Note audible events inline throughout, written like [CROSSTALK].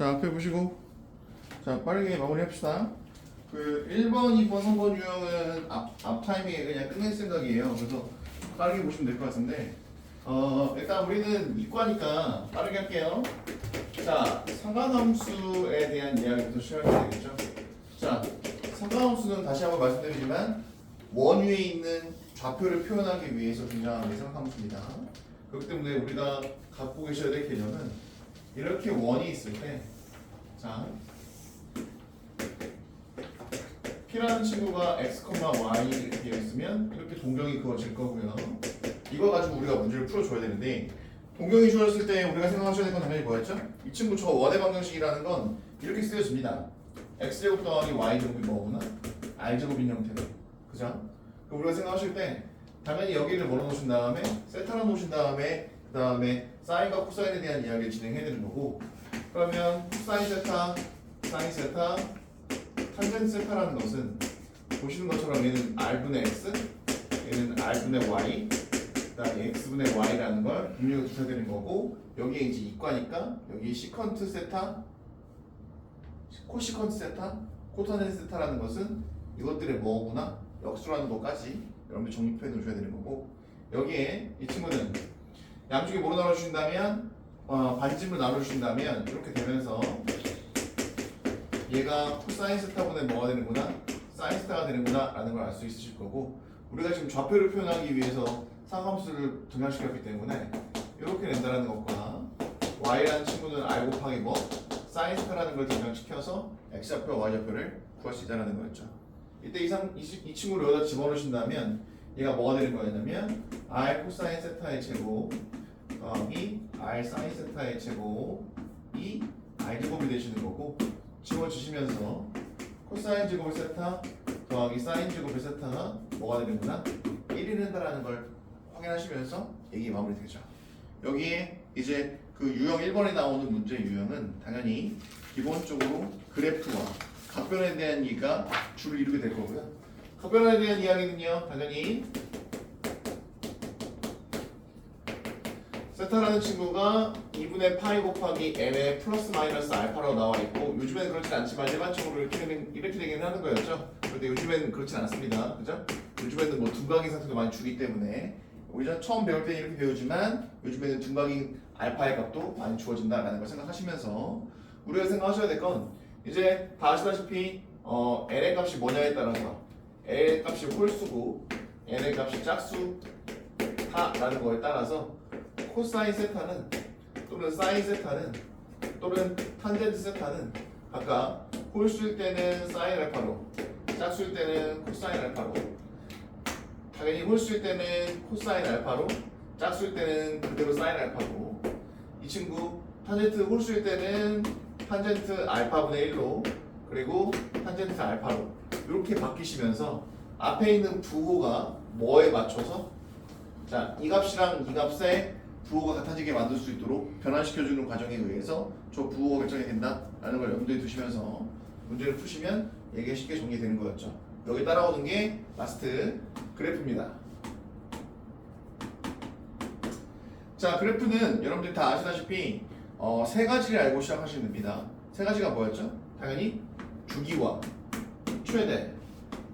자, 앞에 보시고. 자, 빠르게 마무리 합시다. 그 1번, 2번, 3번 유형은 앞, 앞 타이밍에 그냥 끝낼 생각이에요. 그래서 빠르게 보시면 될 것 같은데. 어, 일단 우리는 이과니까 빠르게 할게요. 자, 상관함수에 대한 이야기부터 시작해야 되겠죠. 자, 상관함수는 다시 한번 말씀드리지만 원위에 있는 좌표를 표현하기 위해서 등장하는 상관함수입니다. 그렇기 때문에 우리가 갖고 계셔야 될 개념은 이렇게 원이 있을 때, 자, P라는 친구가 x, y 이렇게 있으면 이렇게 동경이 그어질 거고요. 이거 가지고 우리가 문제를 풀어줘야 되는데 동경이 주어졌을 때 우리가 생각하셔야 될 건 당연히 뭐였죠? 이 친구 저 원의 방정식이라는 건 이렇게 쓰여집니다. x제곱 더하기 y제곱이 뭐구나? r제곱인 형태로. 그죠? 그럼 우리가 생각하실 때 당연히 여기를 걸어 놓으신 다음에 세타로 놓으신 다음에 그 다음에 사인과 코사인에 대한 이야기를 진행해야 되는 거고 그러면 사인 세타, 사인 세타, 탄젠트 세타라는 것은 보시는 것처럼 얘는 r분의 x, 얘는 r분의 y, 그다음에 x분의 y라는 걸 두셔야 되는 거고 여기에 이제 이과니까 여기 시컨트 세타, 코시컨트 세타, 코타넨 세타라는 것은 이것들의 뭐구나 역수라는 것까지 여러분들 정립해 놓으셔야 되는 거고 여기에 이 친구는 양쪽에 뭐로 나눠주신다면? 어, 반집을 나눠주신다면 이렇게 되면서 얘가 코사인 세타분의 뭐가 되는구나? 사인 세타가 되는구나 라는 걸 알 수 있으실 거고 우리가 지금 좌표를 표현하기 위해서 상함수를 등장시켰기 때문에 이렇게 낸다라는 것과 y라는 친구는 r 곱하기 뭐? 사인 세타라는 걸 등장시켜서 x좌표와 y좌표를 구할 수 있다는 거였죠. 이때 이, 상, 이, 시- 이 친구를 여기다 집어넣으신다면 얘가 뭐가 되는 거였냐면 r 코사인 세타의 제곱 더하기 r 사인 세타의 제곱이 r 제곱이 되시는 거고 지워주시면서 코사인 제곱의 세타 더하기 사인 제곱의 세타가 뭐가 되는구나? 1이 된다라는 걸 확인하시면서 얘기 마무리 되죠. 여기에 이제 그 유형 1번에 나오는 문제 유형은 당연히 기본적으로 그래프와 각변에 대한 이가 주를 이루게 될 거고요 각변에 대한 이야기는요 당연히 세타라는 친구가 2분의 파이 곱하기 n의 플러스 마이너스 알파로 나와 있고 요즘에는 그렇진 않지만 일반적으로 이렇게 되는, 이렇게 되긴 하는 거였죠. 그런데 요즘에는 그렇진 않습니다. 그죠? 요즘에는 뭐 둔각인 상태도 많이 주기 때문에 우리가 처음 배울 때는 이렇게 배우지만 요즘에는 둔각인 알파의 값도 많이 주어진다라는 걸 생각하시면서 우리가 생각하셔야 될 건 이제 다 아시다시피 어, n의 값이 뭐냐에 따라서 n의 값이 홀수고 n의 값이 짝수다라는 거에 따라서 코사인 세타는 또는 사인 세타는 또는 탄젠트 세타는 아까 홀수일 때는 사인 알파로 짝수일 때는 코사인 알파로 당연히 홀수일 때는 코사인 알파로 짝수일 때는 그대로 사인 알파로 이 친구 탄젠트 홀수일 때는 탄젠트 알파분의 1로 그리고 탄젠트 알파로 이렇게 바뀌시면서 앞에 있는 부호가 뭐에 맞춰서 자, 이 값이랑 이 값의 부호가 같아지게 만들 수 있도록 변환시켜주는 과정에 의해서 저 부호가 결정이 된다라는 걸 염두에 두시면서 문제를 푸시면 얘기가 쉽게 정리되는 거였죠. 여기 따라오는 게 라스트 그래프입니다. 자, 그래프는 여러분들이 다 아시다시피 어, 세 가지를 알고 시작하시면 됩니다. 세 가지가 뭐였죠? 당연히 주기와 최대,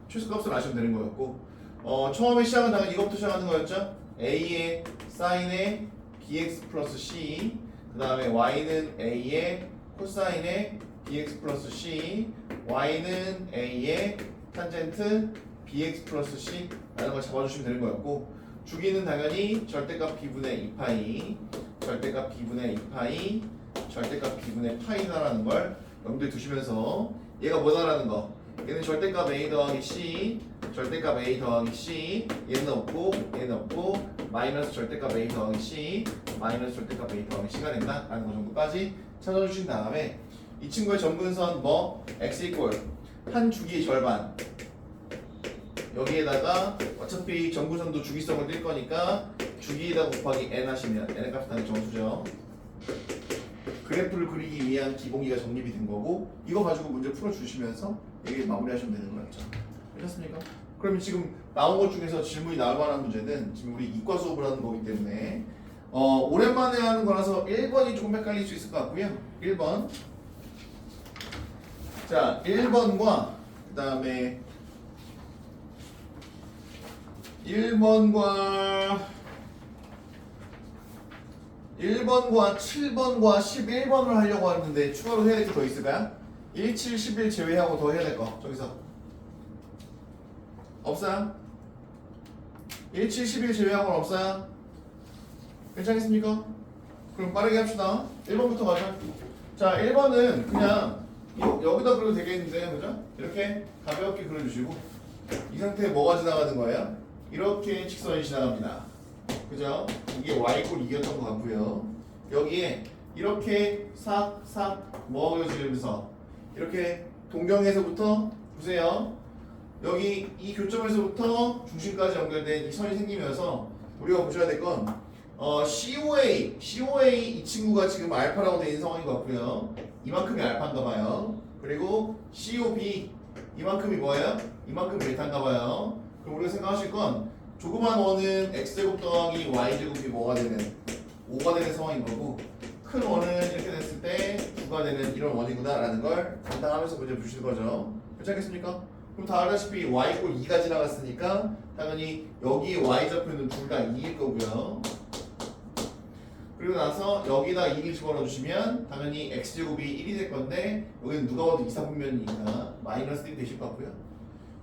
최소값을 아시면 되는 거였고. 어, 처음에 시작은 당연히 이것부터 시작하는 거였죠? a의 사인의 bx 플러스 c 그 다음에 y는 a의 코사인의 bx 플러스 c y는 a의 탄젠트 bx 플러스 c 라는 걸 잡아주시면 되는 거였고. 주기는 당연히 절대값 b분의 2파이 절대값 b분의 2파이 절대값 b분의 파이다라는 걸 염두에 두시면서 얘가 뭐다라는 거 얘는 절대값 a 더하기 c 절대값 a 더하기 c 얘는 없고 얘는 없고 마이너스 절대값 a 더하기 c 마이너스 절대값 a 더하기 c가 된다 라는 거 정도까지 찾아주신 다음에 이 친구의 점근선 뭐? X 이꼴 한 주기의 절반. 여기에다가 어차피 점근선도 주기성을 띨 거니까 주기에다 곱하기 n 하시면 n의 값이 당연히 정수죠 그래프를 그리기 위한 기본기가 정립이 된 거고 이거 가지고 문제 풀어주시면서 얘기 마무리하시면 되는 거였죠. 되셨습니까? 그러면 지금 나온 것 중에서 질문이 나올 만한 문제는 지금 우리 이과 수업을 하는 거기 때문에 어, 오랜만에 하는 거라서 1번이 조금 헷갈릴 수 있을 것 같고요. 1번. 자 1번과 그 다음에 1번과 1번과 7번과 11번을 하려고 하는데 추가로 해야 될 게 더 있을까요? 1, 7, 11 제외하고 더 해야 될 거 저기서 없어요? 1, 7, 11 제외하고는 없어요? 괜찮겠습니까? 그럼 빠르게 합시다 1번부터 가자 자 1번은 그냥 요- 여기다 그려도 되겠는데 그죠? 이렇게 가볍게 그려주시고 이 상태에 뭐가 지나가는 거예요? 이렇게 직선이 지나갑니다 그죠? 이게 y꼴 2였던 것 같고요 여기에 이렇게 싹싹 먹어지면서 이렇게 동경에서부터 보세요 여기 이 교점에서부터 중심까지 연결된 이 선이 생기면서 우리가 보셔야 될건 어, COA, COA 이 친구가 지금 알파라고 되어 있는 상황인 것 같고요. 이만큼이 알파인가 봐요. 그리고 COB 이만큼이 뭐예요? 이만큼 베타인가 봐요. 그럼 우리가 생각하실 건 조그만 원은 x제곱 더하기 y제곱이 뭐가 되는 5가 되는 상황인 거고 큰 원은 이렇게 됐을 때 9가 되는 이런 원이구나 라는 걸 감당하면서 문제 주시는 거죠. 괜찮겠습니까? 그럼 다 알다시피 y꼴 2가 지나갔으니까 당연히 여기 y 좌표는 둘 다 2일 거고요. 그리고 나서 여기다 2를 집어넣어 주시면 당연히 x제곱이 1이 될 건데 여기는 누가 봐도 2, 4분면이니까 마이너스 1이 되실 것 같고요.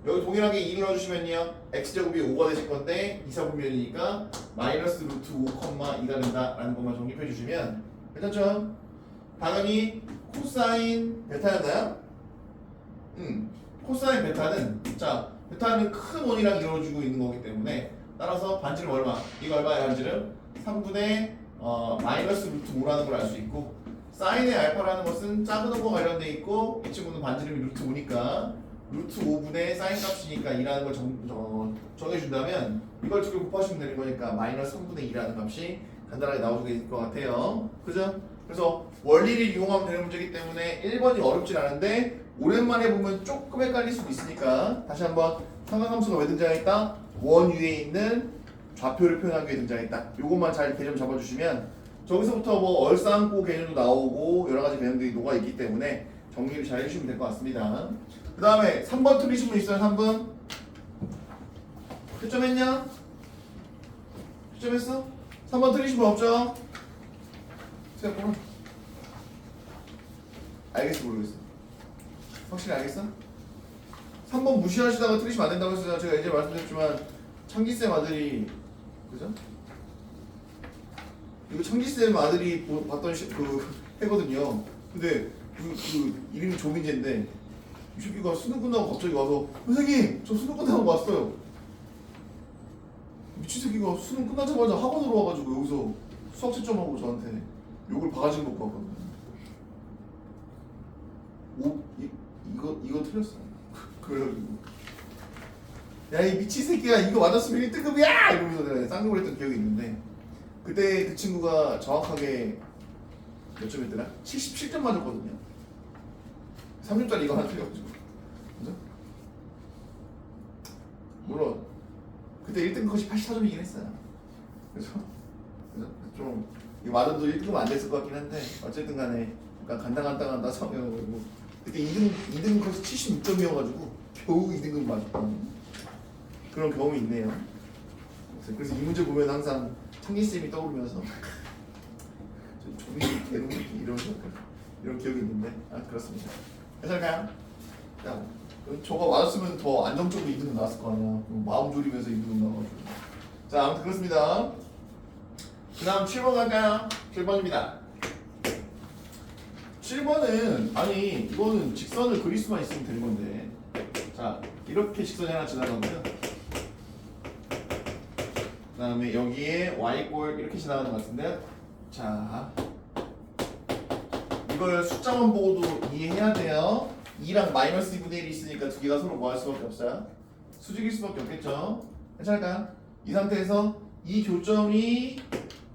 여기 동일하게 2를 넣어주시면요 x제곱이 5가 되실 건데 2, 4분면이니까 마이너스 루트 5, 2가 된다라는 것만 정립해 주시면 괜찮죠? 당연히 코사인 베타였나요? 음, 코사인 베타는 자 베타는 큰 원이랑 이루어지고 있는 거기 때문에 따라서 반지름 얼마? 이거 얼마의 반지름? 3분의 어, 마이너스 루트 5라는 걸 알 수 있고 사인의 알파라는 것은 작은 원과 관련돼 있고 이 친구는 반지름이 루트 5니까 루트 5분의 사인 값이니까 2라는 걸 정, 정, 정해준다면 이걸 두 개 곱하시면 되는 거니까 마이너스 3분의 2라는 값이 간단하게 나오게 될것 같아요 그죠? 그래서 원리를 이용하면 되는 문제이기 때문에 1번이 어렵진 않은데 오랜만에 보면 조금 헷갈릴 수도 있으니까 다시 한번 삼각함수가 왜 등장했다? 원 위에 있는 좌표를 표현하기 위해 등장했다. 요것만 잘 개념 잡아주시면 저기서부터 뭐 얼싸안고 개념도 나오고 여러 가지 개념들이 녹아 있기 때문에 정리를 잘 해주시면 될 것 같습니다. 그 다음에 3번 틀리신 분 있어요? 3번? 채점했냐? 채점했어? 3번 틀리신 분 없죠? 생각보면 알겠어 모르겠어 확실히 알겠어? 3번 무시하시다가 틀리시면 안 된다고 했어요 제가 이제 말씀드렸지만 창기쌤 아들이 그죠? 이거 창기쌤 아들이 보- 봤던 시, 그 [LAUGHS] 해거든요 근데 그, 그 이름이 조민재인데 이 새끼가 수능 끝나고 갑자기 와서 선생님 저 수능 끝나고 왔어요 미친 새끼가 수능 끝나자마자 학원으로 와가지고 여기서 수학 채점하고 저한테 욕을 바가지 먹고 왔거든요 오, 이, 이거 이거 틀렸어. [LAUGHS] 그래가지고 야이 미친 새끼야 이거 맞았으면 1등급이야 이러면서 내가 쌍욕을 했던 기억이 있는데 그때 그 친구가 정확하게 몇 점이었더라? 77점 맞았거든요. 3점짜리 이거 하나 틀려가지고 그죠? 물론 그때 1등 컷이 84점이긴 했어요. 그래서 그래서 좀 맞아도 1등급 안 됐을 것 같긴 한데 어쨌든 간에 약간 간당간당한 성형이고 그때 2등 2등 컷이 76점이어가지고 겨우 2등급 맞았던 그런 경험이 있네요. 그래서- 이 문제 보면 항상 청기 쌤이 떠오르면서 [LAUGHS] 좀 종이 개놈 이런 이런 기억이 있는데 아 그렇습니다. 괜찮을까요? 야, 저거 맞았으면 더 안정적으로 2등급 나왔을 거 아니야. 마음 졸이면서 2등급 나와가지고. 자 아무튼 그렇습니다. 그 다음 7번 갈까요? 7번입니다. 7번은 아니 이거는 직선을 그릴 수만 있으면 되는 건데 자 이렇게 직선이 하나 지나가고요 그 다음에 여기에 y꼴 이렇게 지나가는 것 같은데 자 이걸 숫자만 보고도 이해해야 돼요 2랑 마이너스 2분의 1이 있으니까 두 개가 서로 뭐할 수밖에 없어요 수직일 수밖에 없겠죠 괜찮을까요? 이 상태에서 이 교점이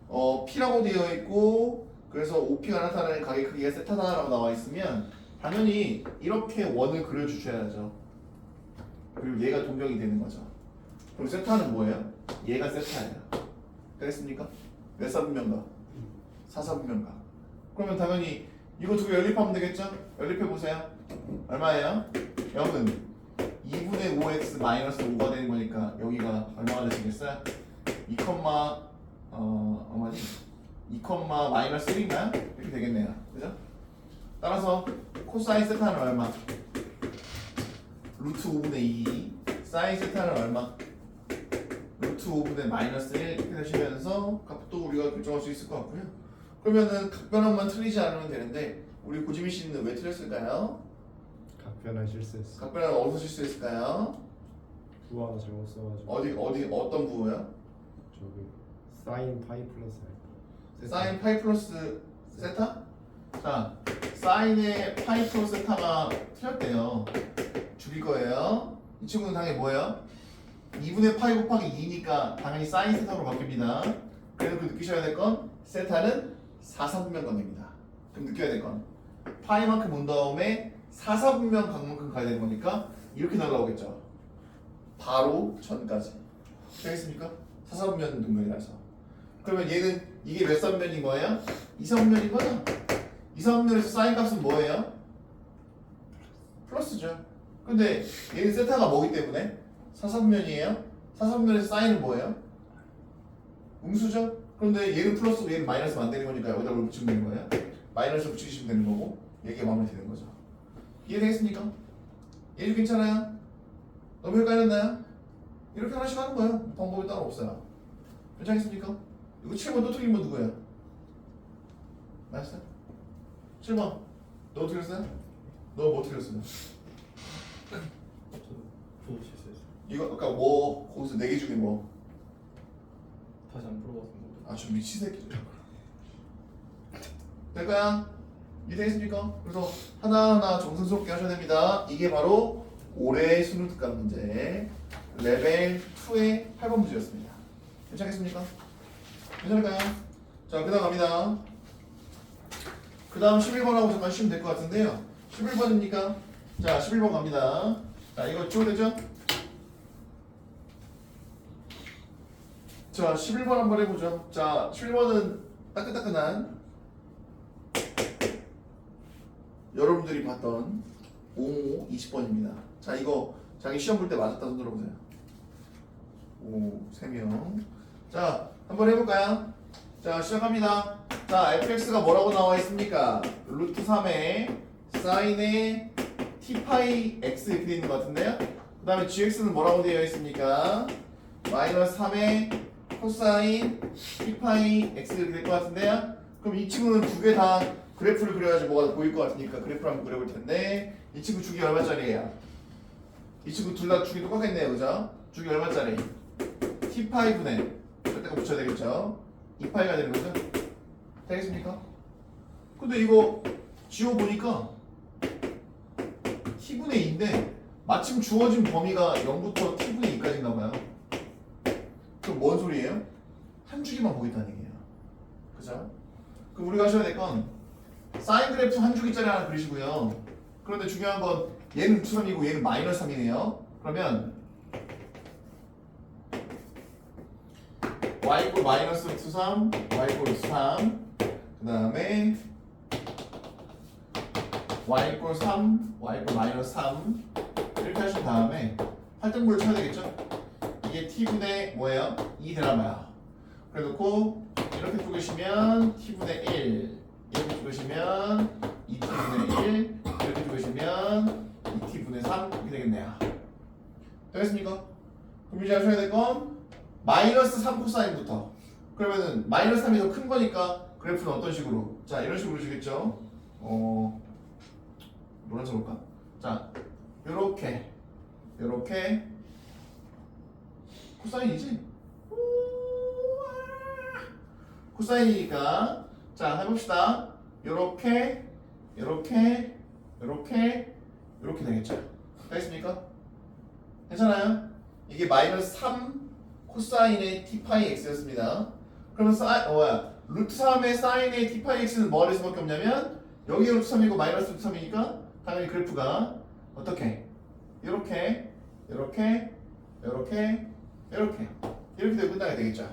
어, P라고 되어 있고 그래서 OP가 나타나는 가게 크기가 세타다라고 나와 있으면 당연히 이렇게 원을 그려주셔야죠. 그리고 얘가 동경이 되는 거죠. 그럼 세타는 뭐예요? 얘가 세타예요. 되겠습니까? 몇 사분면가? 사사분면가. 그러면 당연히 이거 두 개 연립하면 되겠죠? 연립해 보세요. 얼마예요? 0은 2분의 5x 마이너스 5가 되는 거니까 여기가 얼마가 되시겠어요? 2, 어 얼마지? 2, 마이너스 1인가요? 이렇게 되겠네요. 그죠? 따라서 코사인 세타는 얼마? 루트 5분의 2 사인 세타는 얼마? 루트 5분의 마이너스 1 이렇게 되시면서 값도 우리가 결정할 수 있을 것 같고요. 그러면은 각변환만 틀리지 않으면 되는데 우리 고지민 씨는 왜 틀렸을까요? 각변한 실수했어. 각변환 어디서 실수했을까요? 부 하나 잘못 써가지고 어디 어디 어떤 부호요? 저기 사인 파이 플러스 알파. 사인 파이 플러스 세타? 자, 사인의 파이 플러스 세타가 틀렸대요. 줄일 거예요. 이 친구는 당연히 뭐예요? 2분의 파이 곱하기 2니까 당연히 사인 세타로 바뀝니다. 그래서 그 느끼셔야 될 건 세타는 4, 4분면 관계입니다. 그럼 느껴야 될 건 파이만큼 온 다음에 4, 4분면 각만큼 가야 되는 거니까 이렇게 날라오겠죠. 바로 전까지. 되겠습니까? 4, 4분면 동면이라서. 그러면 얘는 이게 몇 삼면인 거예요? 2, 3면인 거죠? 2, 3면에서 사인 값은 뭐예요? 플러스죠. 근데 얘는 세타가 뭐기 때문에? 4, 3면이에요? 4, 3면에서 사인은 뭐예요? 음수죠? 그런데 얘는 플러스고 얘는 마이너스면 안 되는 거니까 여기다 뭘 붙이면 되는 거예요? 마이너스 붙이시면 되는 거고 얘기가 마무리 되는 거죠. 이해되겠습니까? 얘는 괜찮아요? 너무 헷갈렸나요? 이렇게 하나씩 하는 거예요. 방법이 따로 없어요. 괜찮겠습니까? 이거 7번 또 틀린 건 누구예요? 맞았어요? 7번 너 어떻게 했어요? 너 뭐 틀렸어요? 이거 아까 뭐 거기서 4개 중에 뭐? 다시 안 풀어봤습니다. 미친 새끼들 될까요? 이해되겠습니까? 그래서 하나하나 정성스럽게 하셔야 됩니다 이게 바로 올해 수능 특강 문제 레벨 2의 8번 문제였습니다 괜찮겠습니까? 괜찮을까요? 자 그 다음 갑니다 그 다음 11번하고 잠깐 쉬면 될 것 같은데요 11번입니까? 자 11번 갑니다 자 이거 지워되죠? 자, 11번 한번 해보죠. 자, 11번은 따끈따끈한 여러분들이 봤던 5 20번입니다. 자, 이거 자기 시험 볼 때 맞았다 손 들어보세요. 오, 3명. 자, 한번 해볼까요? 자, 시작합니다. 자, fx가 뭐라고 나와 있습니까? 루트 3에 사인에 t파이 x 이렇게 되어 있는 것 같은데요? 그 다음에 gx는 뭐라고 되어 있습니까? 마이너스 3에 코사인 t파이 x 이렇게 될것 같은데요? 그럼 이 친구는 두 개 다 그래프를 그려야지 뭐가 보일 것 같으니까 그래프를 한번 그려볼 텐데 이 친구 주기 얼마짜리예요? 이 친구 둘 다 주기 똑같겠네요 그죠? 주기 얼마짜리? t파이 분의 그때가 붙여야 되겠죠? 2파이가 되는 거죠? 되겠습니까? 근데 이거 지워 보니까 t분의 2인데 마침 주어진 범위가 0부터 t분의 2까지인가 봐요 그럼 뭔 소리예요? 한 주기만 보겠다는 얘기예요 그죠? 그럼 우리가 하셔야 될 건 사인 그래프 한 주기짜리 하나 그리시고요 그런데 중요한 건 얘는 루트 3이고 얘는 마이너스 3이네요 그러면 y 이꼴 마이너스 루트 3 y 이꼴 루트 3그 다음에 y 이꼴 3 y 이꼴 마이너스 3 이렇게 하신 다음에 활등분을 쳐야 되겠죠? 이게 t분의 뭐예요? 2 드라마야 그래놓고 이렇게 쪼개시면 t분의 1 이렇게 쪼개시면 2t분의 1 이렇게 쪼개시면 2t분의 3 이렇게 되겠네요 되겠습니까? 그럼 이제 하셔야 될 건 마이너스 3 코사인부터 그러면은 마이너스 3이 더 큰 거니까 그래프는 어떤 식으로 자 이런 식으로 주겠죠 어 노란색 볼까? 자 요렇게 요렇게 코사인이지? 코사인이니까 자 해봅시다 요렇게 요렇게 요렇게 요렇게 되겠죠 되겠습니까? 괜찮아요? 이게 마이너스 3 코사인의 t파이 x였습니다 그러면 사, 어, 뭐야 루트 3의 사인의 t파이 x는 뭐할 수밖에 없냐면 여기가 루트 3이고 마이너스 루트 3이니까 당연히 그래프가 어떻게 이렇게 이렇게 이렇게 이렇게 이렇게 되고 끝나게 되겠죠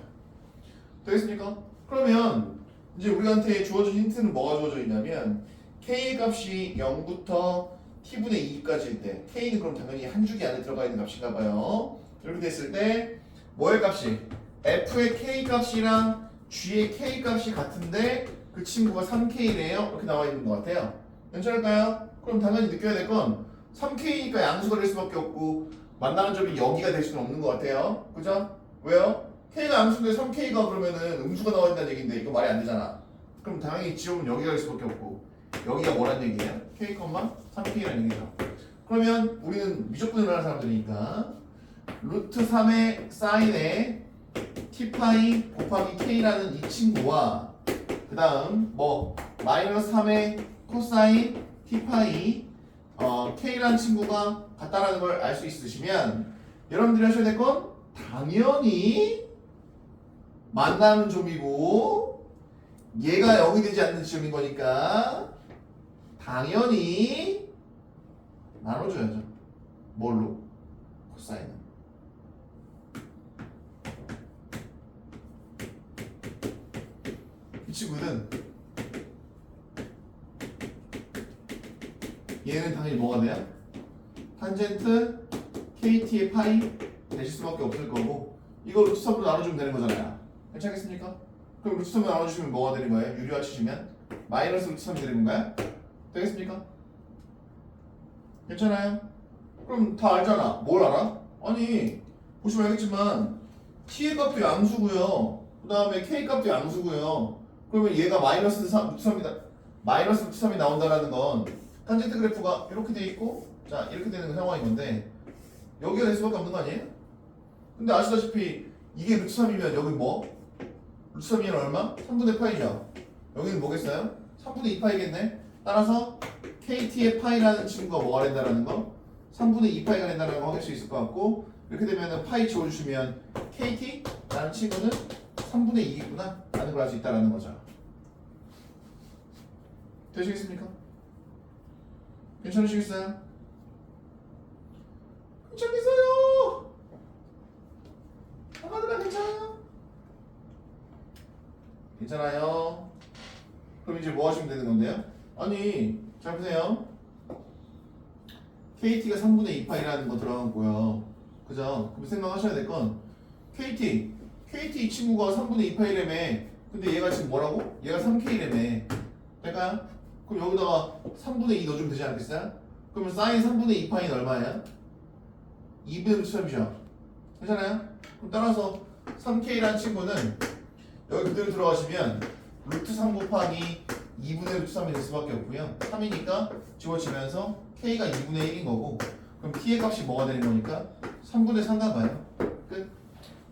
되겠습니까? 그러면 이제 우리한테 주어진 힌트는 뭐가 주어져 있냐면 k 값이 0부터 t분의 2까지일 때 k는 그럼 당연히 한 줄기 안에 들어가 있는 값인가 봐요. 이렇게 됐을 때 뭐의 값이 f의 k 값이랑 g의 k 값이 같은데 그 친구가 3k래요. 이렇게 나와 있는 것 같아요. 괜찮을까요? 그럼 당연히 느껴야 될 건 3k니까 양수가 될 수밖에 없고 만나는 점이 여기가 될 수는 없는 것 같아요. 그죠? 왜요? k가 양수인데 3k가 그러면은 음수가 나와 있다는 얘기인데 이거 말이 안 되잖아. 그럼 당연히 지옥은 여기가 될 수밖에 없고 여기가 뭐란 얘기예요? k, 3k라는 얘기죠. 그러면 우리는 미적분을 하는 사람들이니까 루트 3의 사인에 t파이 곱하기 k라는 이 친구와 그 다음 뭐 마이너스 3의 코사인 t파이 어, k라는 친구가 같다라는 걸 알 수 있으시면 여러분들이 하셔야 될 건 당연히 만나는 점이고 얘가 0이 되지 않는 지점인 거니까 당연히 나눠줘야죠. 뭘로? 코사인은. 이 친구는 얘는 당연히 뭐가 돼요? 탄젠트 KT의 파이 되실 수밖에 없을 거고 이거 루트 3으로 나눠주면 되는 거잖아요. 괜찮겠습니까? 그럼 루트 3으로 나눠주시면 뭐가 되는 거예요? 유리화 치시면 마이너스 루트 3이 되는 건가요? 되겠습니까? 괜찮아요? 그럼 다 알잖아. 뭘 알아? 아니 보시면 알겠지만 t의 값도 양수고요. 그 다음에 k 값도 양수고요. 그러면 얘가 마이너스 3, 루트 3이 다. 마이너스 루트 3이 나온다라는 건 탄젠트 그래프가 이렇게 돼 있고 자 이렇게 되는 상황인 건데 여기가 될 수밖에 없는 거 아니에요? 근데 아시다시피 이게 루트 3이면 여기 뭐? 루트 3이면 얼마? 3분의 파이죠. 여기는 뭐겠어요? 3분의 2파이겠네. 따라서 KT의 파이라는 친구가 뭐가 된다라는 거? 3분의 2파이가 된다는 거 확인할 수 있을 것 같고 이렇게 되면 파이 지워주시면 KT라는 친구는 3분의 2겠구나 라는 걸 알 수 있다는 거죠. 되시겠습니까? 괜찮으시겠어요? 괜찮겠어요? 아마들아 괜찮아요? 괜찮아요? 그럼 이제 뭐 하시면 되는 건데요? 아니 잘 보세요 KT가 3분의 2파이라는 거 들어갔고요 그죠? 그럼 생각하셔야 될 건 KT KT 이 친구가 3분의 2파이라며 근데 얘가 지금 뭐라고? 얘가 3K라며 될까요? 그럼 여기다가 3분의 2 넣어주면 되지 않겠어요? 그러면 사인 3분의 2파이는 얼마예요? 2분의 3이죠 괜찮아요? 그럼 따라서 3K라는 친구는 여기 그대로 들어가시면 루트 3 곱하기 2분의 루트 3이 될 수밖에 없고요 3이니까 지워지면서 K가 2분의 1인 거고 그럼 T의 값이 뭐가 되는 거니까 3분의 3가 봐요 끝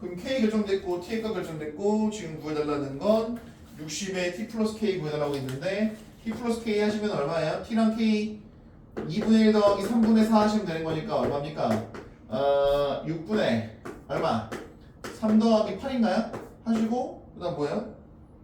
그럼 K 결정됐고 T의 값 결정됐고 지금 구해달라는 건 60에 T 플러스 K 구해달라고 했는데 T 플러스 K 하시면 얼마예요? T랑 K 2분의 1 더하기 3분의 4 하시면 되는 거니까 얼마입니까? 어, 6분의 얼마? 3 더하기 8인가요? 하시고 그 다음 뭐예요?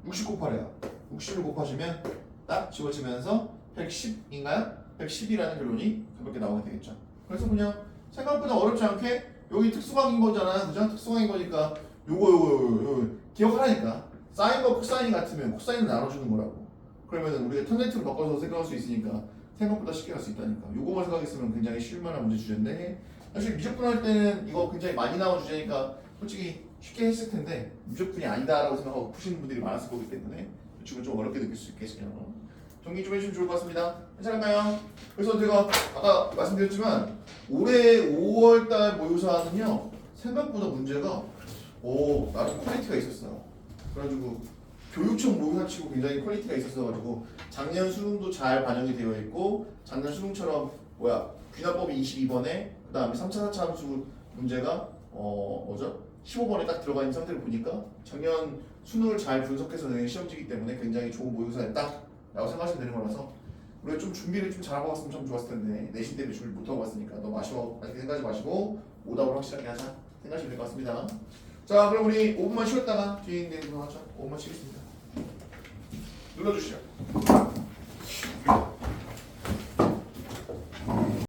60 곱하래요 60을 곱하시면 딱 지워지면서 110인가요? 110이라는 결론이 가볍게 나오게 되겠죠 그래서 그냥 생각보다 어렵지 않게 여기 특수광인 거잖아 그죠? 특수광인 거니까 요거 요거 요거, 요거 기억하라니까 사인과 코사인이 같으면 코사인을 나눠주는 거라고 그러면 우리가 탄젠트로 바꿔서 생각할 수 있으니까 생각보다 쉽게 할수 있다니까 요거만 생각했으면 굉장히 쉬울 만한 문제 주제인데 사실 미적분 할 때는 이거 굉장히 많이 나온 주제니까 솔직히 쉽게 했을 텐데 미적분이 아니다라고 생각하고 푸시는 분들이 많았을 거기 때문에 지금 좀 어렵게 느낄 수 있겠어요. 정리 좀 해주시면 좋을 것 같습니다. 괜찮을까요? 그래서 제가 아까 말씀드렸지만 올해 5월달 모의고사는요 생각보다 문제가 오 나름 퀄리티가 있었어요. 그래가지고 교육청 모의고사 치고 굉장히 퀄리티가 있었어가지고 작년 수능도 잘 반영이 되어 있고 작년 수능처럼 뭐야 귀납법이 22번에 그 다음에 3차 4차 함수 문제가 어 뭐죠? 15번에 딱 들어가 있는 상태를 보니까 작년 수능을 잘 분석해서 낸 시험지기 때문에 굉장히 좋은 모의고사였다 라고 생각하시면 되는 거라서 우리가 좀 준비를 좀 잘하고 왔으면 참 좋았을 텐데 내신 때문에 준비 못하고 왔으니까 너무 아쉬워 아직 생각하지 마시고 오답을 확실하게 하자 생각하시면 될 것 같습니다. 자 그럼 우리 5분만 쉬었다가 뒤에 있는 거 하죠? 5분만 쉬겠습니다 눌러주시죠